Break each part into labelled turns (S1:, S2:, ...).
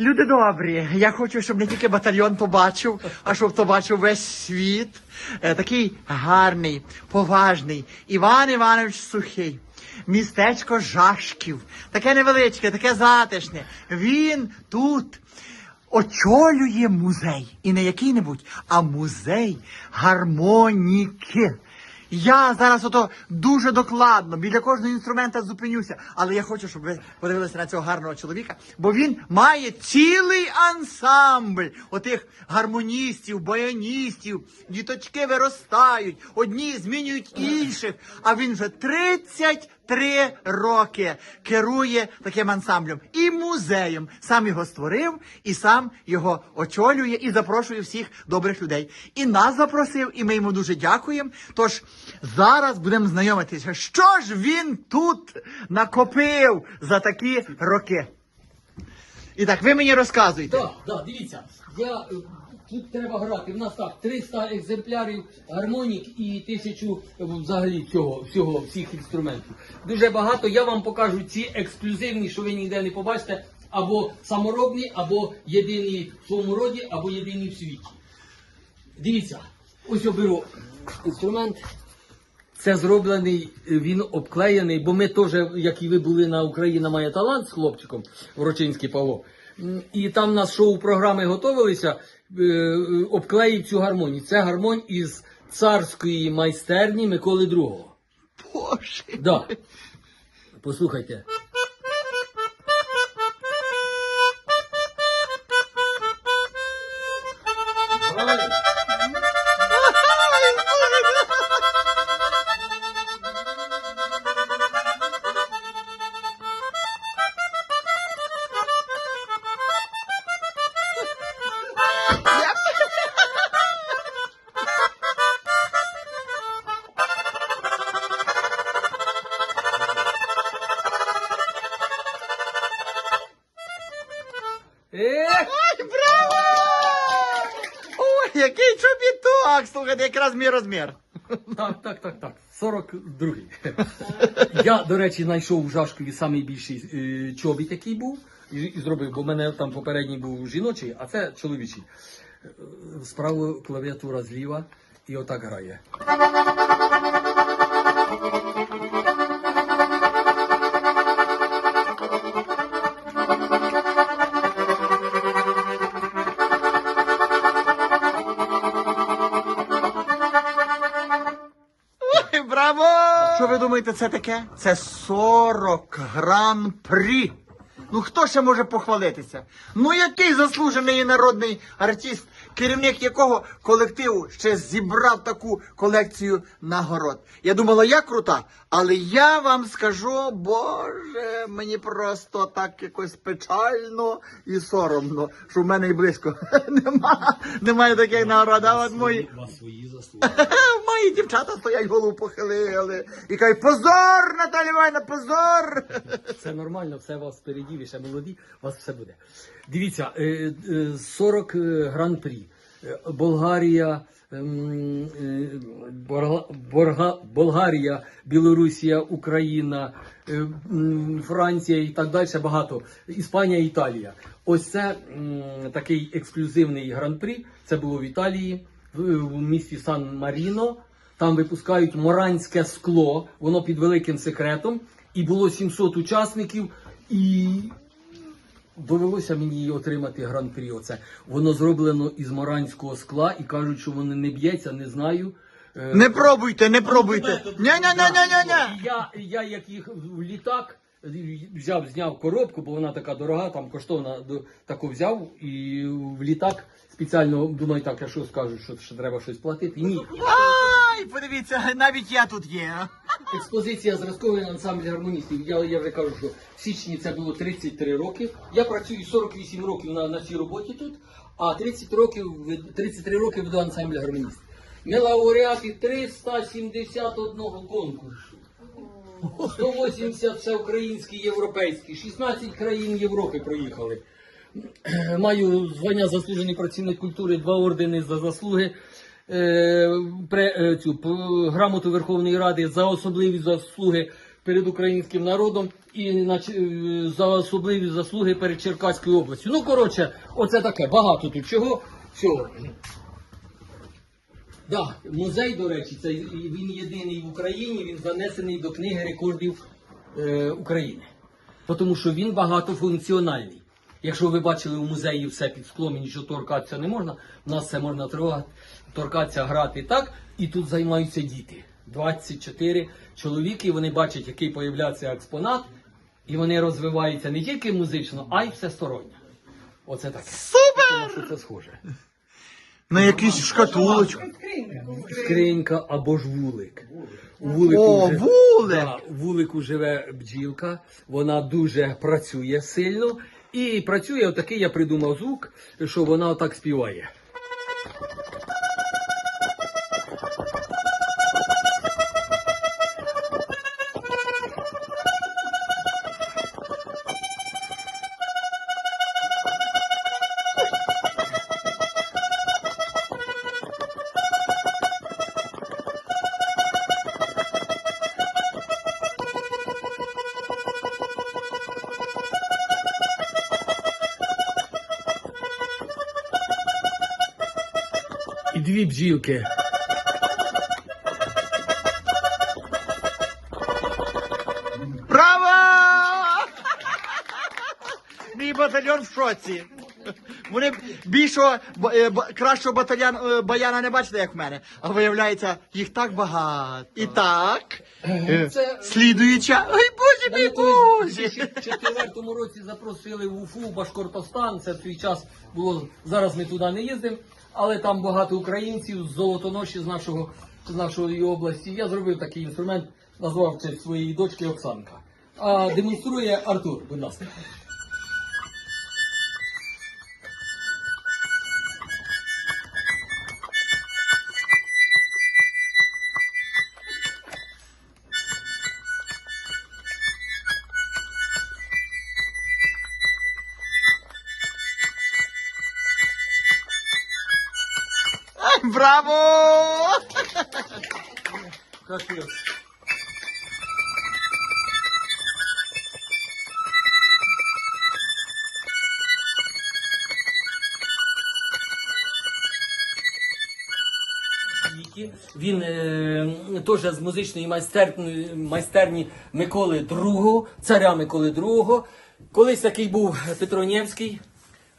S1: Люди добрі, я хочу, щоб не тільки батальйон побачив, а щоб то бачив весь світ. Е, такий гарний, поважний Іван Іванович Сухий. Містечко Жашків. Таке невеличке, таке затишне. Він тут очолює музей. І не який-небудь, а музей гармоніки. Я зараз ото дуже докладно біля кожного інструмента зупинюся, але я хочу, щоб ви подивилися на цього гарного чоловіка, бо він має цілий ансамбль отих гармоністів, баяністів, діточки виростають, одні змінюють інших, а він вже 33 роки керує таким ансамблем і музеєм. Сам його створив і сам його очолює і запрошує всіх добрих людей. І нас запросив, і ми йому дуже дякуємо. Тож зараз будемо знайомитися, що ж він тут накопив за такі роки. І так, ви мені розказуйте.
S2: Так, так, дивіться. Я, е, тут треба грати. В нас так 300 екземплярів гармонік і тисячу е, взагалі цього, всього, всіх інструментів. Дуже багато. Я вам покажу ці ексклюзивні, що ви ніде не побачите, або саморобні, або єдині в своєму роді, або єдині в світі. Дивіться, ось я беру інструмент. Це зроблений, е, він обклеєний, бо ми теж, як і ви були на Україна має талант з хлопчиком Ворочинський Павло. І там нас шоу-програми готувалися, е, е, обклеїв цю гармонію. Це гармонь із царської майстерні Миколи II.
S1: Боже.
S2: Да. Послухайте.
S1: Слухайте, якраз мій розмір.
S2: Так, так, так, так. 42-й. Я, до речі, знайшов у Жашкові найбільший е, чобіт, який був, і, і зробив, бо в мене там попередній був жіночий, а це чоловічий. Е, Справа клавіатура зліва і отак грає.
S1: Ви думаєте, це таке? Це 40 гран-прі. Ну хто ще може похвалитися? Ну який заслужений народний артист, керівник якого колективу ще зібрав таку колекцію нагород. Я думала, я крута, але я вам скажу, боже, мені просто так якось печально і соромно, що в мене і близько нема, немає таких нагород. А от мої. Мої дівчата стоять, голову похилили. І кажуть, позор, Наталя Івановна, позор!
S2: Це нормально, все у вас впереді, ви ще молоді, у вас все буде. Дивіться, е, е, 40 е, гран-прі. Е, Болгарія, ем, е, Борга- Болгарія, Білорусія, Україна, е, Франція і так далі багато. Іспанія, Італія. Ось це такий ексклюзивний гран-прі. Це було в Італії, в, місті Сан-Маріно. Там випускають моранське скло, воно під великим секретом. І було 700 учасників, і довелося мені отримати гран-прі. Оце воно зроблено із моранського скла, і кажуть, що воно не б'ється, не знаю. Е,
S1: Не пробуйте, не пробуйте. Ня-ня-ня-ня-ня-ня.
S2: я, я як їх в літак взяв, зняв коробку, бо вона така дорога, там коштовна, таку взяв і в літак спеціально думаю, так, я що скажу, що ще треба щось платити. Ні.
S1: Ай, подивіться, навіть я тут є.
S2: Експозиція зразковий ансамбль гармоністів. Я, я вже кажу, що в січні це було 33 роки. Я працюю 48 років на, на цій роботі тут, а 30 років, вед- 33 роки веду ансамбль гармоністів. Ми лауреати 371 конкурсу. 180 всеукраїнський, європейський, 16 країн Європи проїхали. Маю звання заслужений працівник культури, два ордени за заслуги. Е, е, цю грамоту Верховної Ради за особливі заслуги перед українським народом і е, за особливі заслуги перед Черкаською областю. Ну, коротше, оце таке, багато тут чого. Всього. Да, музей, до речі, це він єдиний в Україні, він занесений до книги рекордів е, України. Тому що він багатофункціональний. Якщо ви бачили у музеї все під склом і нічого торкатися не можна, у нас все можна торкатися, грати так, і тут займаються діти. 24 чоловіки, вони бачать, який появляється експонат, і вони розвиваються не тільки музично, а й всесторонньо. Оце таке.
S1: Супер!
S2: Що це схоже.
S1: На якусь шкатулочку.
S2: Скринька або ж вулик. У вулику
S1: О,
S2: вже-
S1: вулик!
S2: Да, у вулику живе бджілка, вона дуже працює сильно. І працює отакий, я придумав звук, що вона отак співає. Дві бджілки.
S1: Браво! Мій батальйон в шоці. Вони більшого е, кращого батальйон е, баяна не бачите, як в мене. А виявляється, їх так багато. І так. е,
S2: Це-
S1: Слідуюча. Ой, боже мій
S2: колись у
S1: боже!
S2: 2004 році запросили в Уфу, Башкортостан. Це в свій час було. Зараз ми туди не їздимо, але там багато українців з золотоноші з нашого з нашої області. Я зробив такий інструмент, назвав це своєї дочки Оксанка. А демонструє Артур, будь ласка.
S1: Браво!
S2: Капець. Віки. Він е, теж з музичної майстерні Миколи II, царя Миколи II. Колись такий був Петронєвський.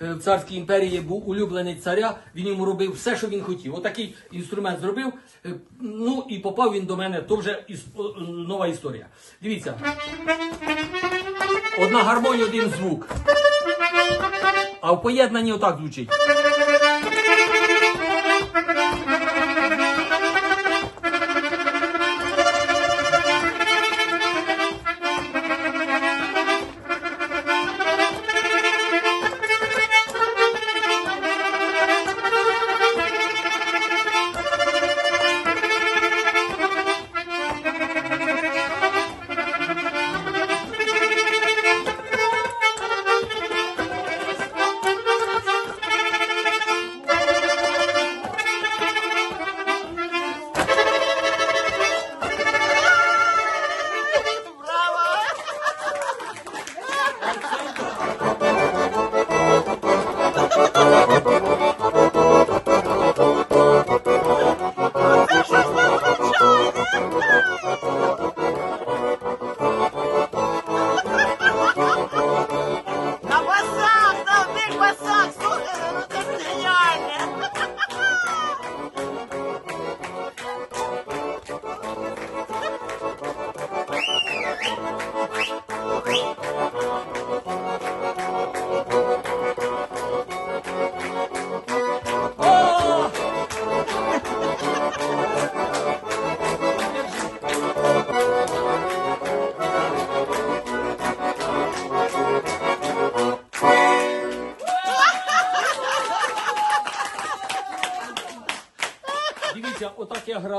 S2: Е, В царській імперії був улюблений царя, він йому робив все, що він хотів. Отакий інструмент зробив. е, Ну і попав він до мене, то вже іс- нова історія. Дивіться. Одна гармонія, один звук. А в поєднанні отак звучить.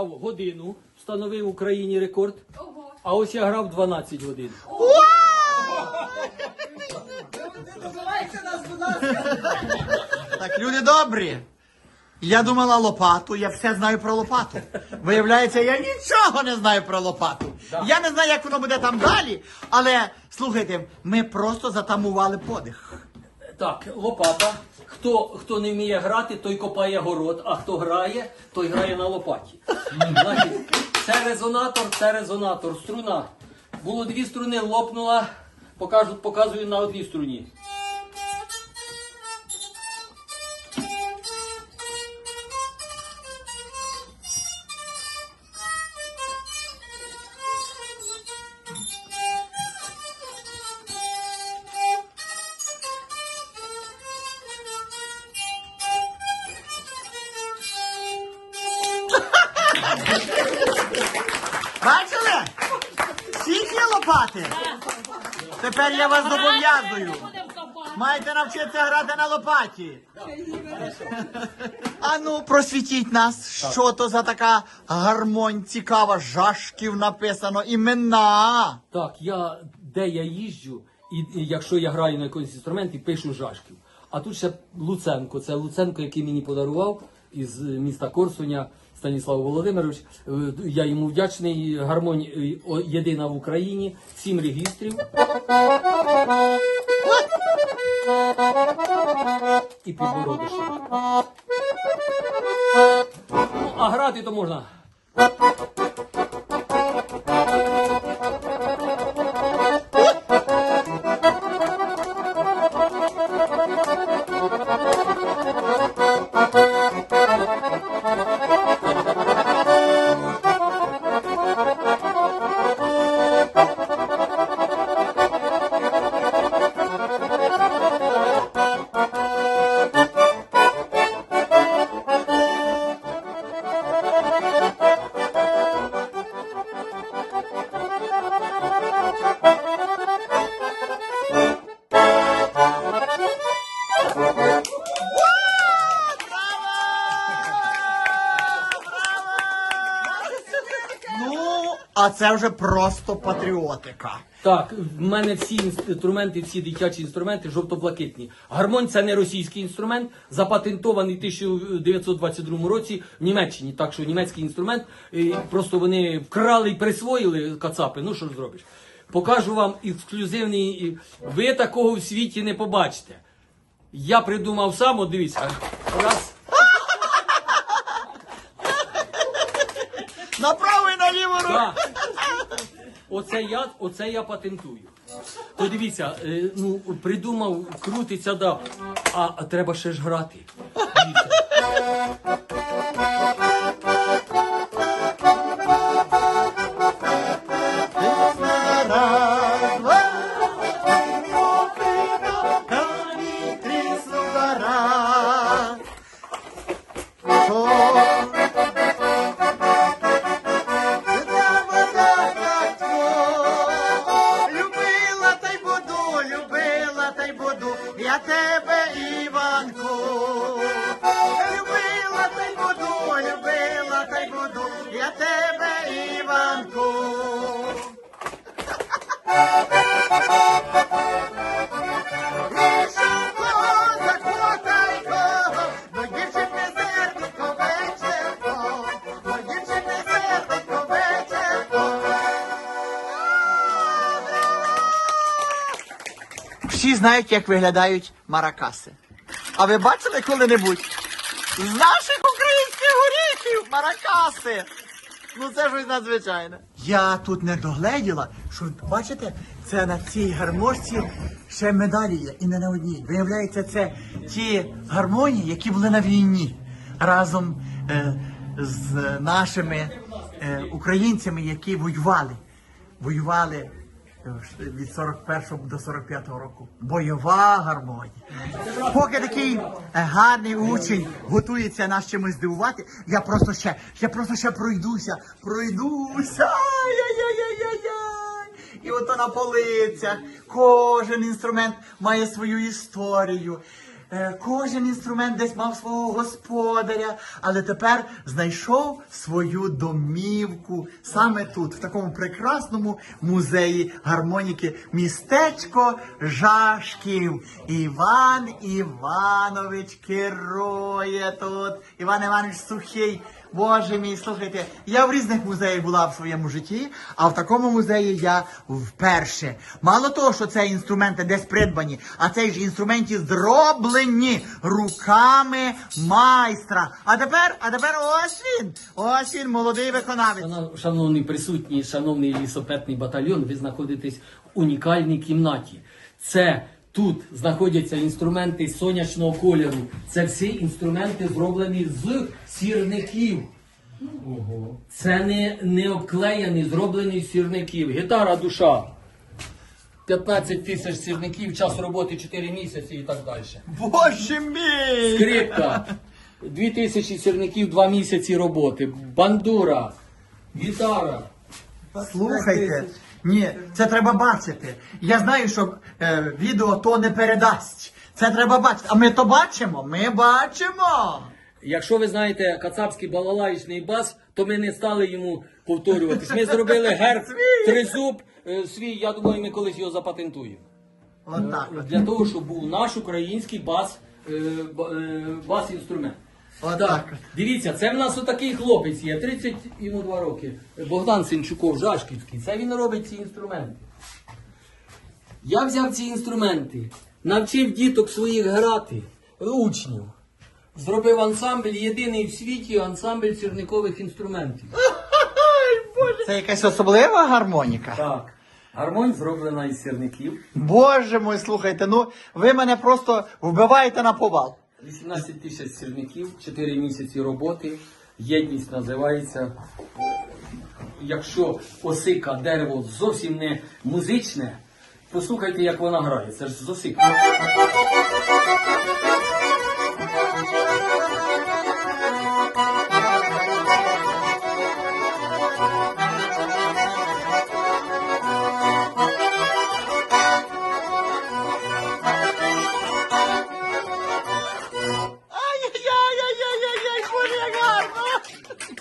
S2: Грав годину, встановив в Україні рекорд. А ось я грав 12 годин.
S1: Так, люди добрі. Я думала лопату, я все знаю про лопату. Виявляється, я нічого не знаю про лопату. Я не знаю, як воно буде там далі, але слухайте, ми просто затамували подих.
S2: Так, лопата. Хто, хто не вміє грати, той копає город, а хто грає, той грає на лопаті. Значить, це резонатор, це резонатор, струна. Було дві струни, лопнула, покажу, показую на одній струні.
S1: Є лопати? Тепер я вас зобов'язую. Маєте навчитися грати на лопаті. А ну, просвітіть нас, що то за така гармонь цікава, жашків написано, імена.
S2: Так, я де я їжджу, і, і якщо я граю на якийсь інструмент, і пишу жашків. А тут ще Луценко. Це Луценко, який мені подарував із міста Корсуня Станіслав Володимирович. Е, Я йому вдячний. Гармонь е, єдина в Україні, сім регістрів. І підбородище. Ну, а грати то можна.
S1: А це вже просто патріотика.
S2: Так, в мене всі інструменти, всі дитячі інструменти жовто-блакитні. Гармонь це не російський інструмент, запатентований в 1922 році в Німеччині. Так що німецький інструмент, просто вони вкрали і присвоїли кацапи. Ну що ж зробиш? Покажу вам ексклюзивний. Ви такого в світі не побачите. Я придумав сам, от дивіться. Раз. Так. Оце я, оце я патентую. То дивіться, е, ну придумав, крутиться, да. А, а треба ще ж грати. Дивіться.
S1: Тебе, Іванку. Любила та й буду, любила та й буду, я тебе, Іванку. Всі знають, як виглядають маракаси. А ви бачили коли-небудь? З наших українських горіхів маракаси! Ну це щось надзвичайне. Я тут не догледіла, що бачите, це на цій гармошці ще медалі є, і не на одній. Виявляється, це ті гармонії, які були на війні разом е, з нашими е, українцями, які воювали. Воювали від 41 до 45 року. Бойова гармонія. Поки такий е, гарний учень готується нас чимось здивувати, я просто ще, я просто ще пройдуся, пройдуся. І ото на полицях кожен інструмент має свою історію. Е, кожен інструмент десь мав свого господаря, але тепер знайшов свою домівку саме тут, в такому прекрасному музеї гармоніки, містечко Жашків. Іван Іванович керує тут. Іван Іванович Сухий. Боже мій, слухайте, я в різних музеях була в своєму житті, а в такому музеї я вперше. Мало того, що це інструменти десь придбані, а це ж інструменти зроблені руками майстра. А тепер, а тепер ось він, ось він, молодий виконавець.
S2: Шано- Шановні присутні, шановний лісопетний батальйон, ви знаходитесь в унікальній кімнаті. Це тут знаходяться інструменти сонячного кольору. Це всі інструменти зроблені з сірників. Це не, не обклеєні, зроблені з сірників. Гітара душа. 15 тисяч сірників, час роботи 4 місяці і так далі.
S1: Боже мій!
S2: Скрипка. 2000 сірників, 2 місяці роботи. Бандура. Гітара.
S1: Слухайте, ні, це треба бачити. Я знаю, що е, відео то не передасть. Це треба бачити. А ми то бачимо, ми бачимо.
S2: Якщо ви знаєте кацапський балалаїчний бас, то ми не стали йому повторюватись. Ми зробили герб тризуб е, свій, я думаю, ми колись його запатентуємо.
S1: От.
S2: Для того, щоб був наш український бас, е, ба- е, бас-інструмент.
S1: Отак.
S2: Дивіться, це в нас отакий хлопець є, 30 йому 2 роки. Богдан Синчуков, Жашківський. Це він робить ці інструменти. Я взяв ці інструменти, навчив діток своїх грати, учнів. Зробив ансамбль, єдиний в світі ансамбль сірникових інструментів.
S1: Це якась особлива гармоніка.
S2: Так. Гармонь зроблена із сірників.
S1: Боже мой, слухайте, ну ви мене просто вбиваєте на повал.
S2: 18 тисяч сірників, 4 місяці роботи. Єдність називається. Якщо осика, дерево зовсім не музичне, послухайте, як вона грає. Це ж з.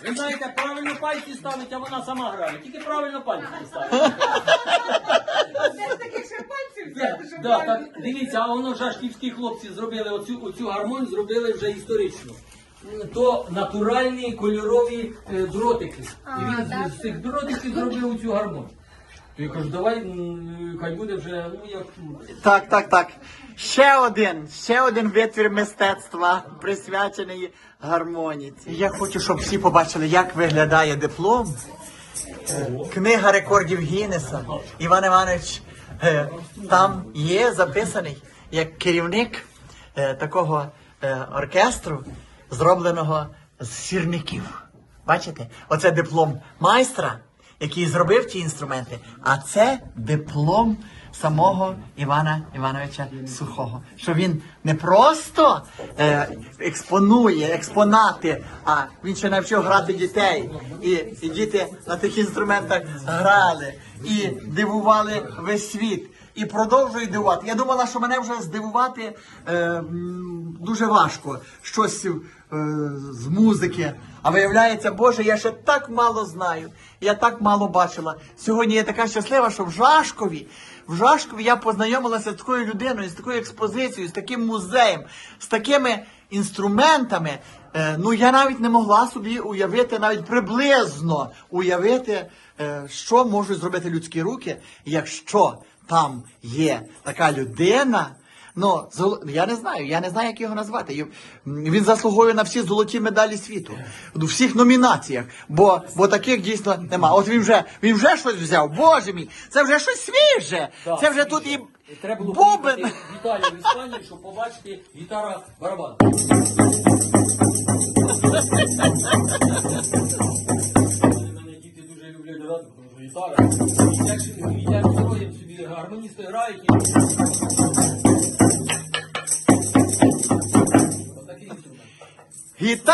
S2: Ви знаєте, правильно пальці ставить, а вона сама грає. Тільки правильно пальці ставить. Да, так, дивіться, а воно жашківські хлопці зробили оцю, оцю гармонь, зробили вже історично. То натуральні кольорові е, дротики. І він з, з цих дротиків зробив цю гармонь. То я давай, хай буде вже, ну як.
S1: Так, так, так. Ще один, ще один витвір мистецтва, присвячений гармоніці. Я хочу, щоб всі побачили, як виглядає диплом. Книга рекордів Гіннеса. Іван Іванович е, там є записаний як керівник е, такого е, оркестру, зробленого з сірників. Бачите? Оце диплом майстра, який зробив ті інструменти, а це диплом самого Івана Івановича Сухого. Що він не просто е, експонує експонати, а він ще навчив грати дітей. І, і діти на тих інструментах грали і дивували весь світ. І продовжують дивувати. Я думала, що мене вже здивувати е, дуже важко. Щось з музики. А виявляється, Боже, я ще так мало знаю. Я так мало бачила. Сьогодні я така щаслива, що в Жашкові, в Жашкові я познайомилася з такою людиною, з такою експозицією, з таким музеєм, з такими інструментами. Е, ну я навіть не могла собі уявити, навіть приблизно уявити, е, що можуть зробити людські руки, якщо там є така людина. Ну, зол- я не знаю, я не знаю, як його назвати. Він заслуговує на всі золоті медалі світу у всіх номінаціях, бо, бо таких дійсно нема. От він вже він вже щось взяв. Боже мій, це вже щось свіже.
S2: Да,
S1: це вже тут і
S2: Треба було
S1: бубен.
S2: поїхати в Іспанії, щоб побачити гітара барабан.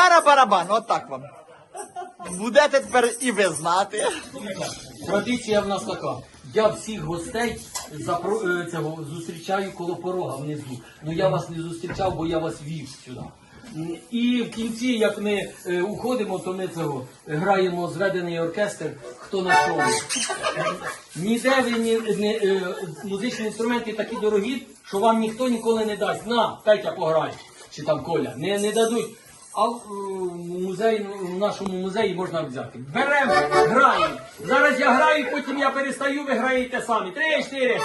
S2: Гітара
S1: барабан, отак вам. Будете тепер і ви знати.
S2: Традиція в нас така. Я всіх гостей запро... е, цього, зустрічаю коло порога внизу. Ну я вас не зустрічав, бо я вас вів сюди. І в кінці, як ми е, уходимо, то ми цього граємо зведений оркестр, хто на чому. Ніде ви ні, не, е, музичні інструменти такі дорогі, що вам ніхто ніколи не дасть. На, Петя пограй, чи там Коля. Не, не дадуть. А в, е, в нашому музеї можна взяти. Беремо, граємо. Зараз я граю, потім я перестаю, ви граєте самі. Три, чотири.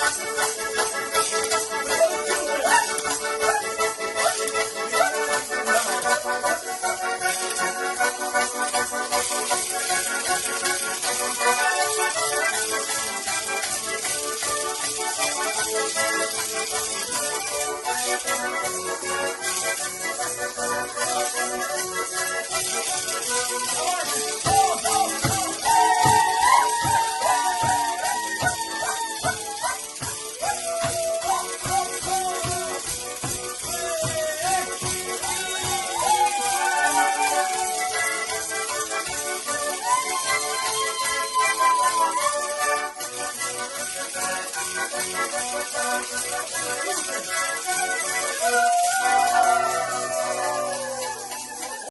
S3: Thank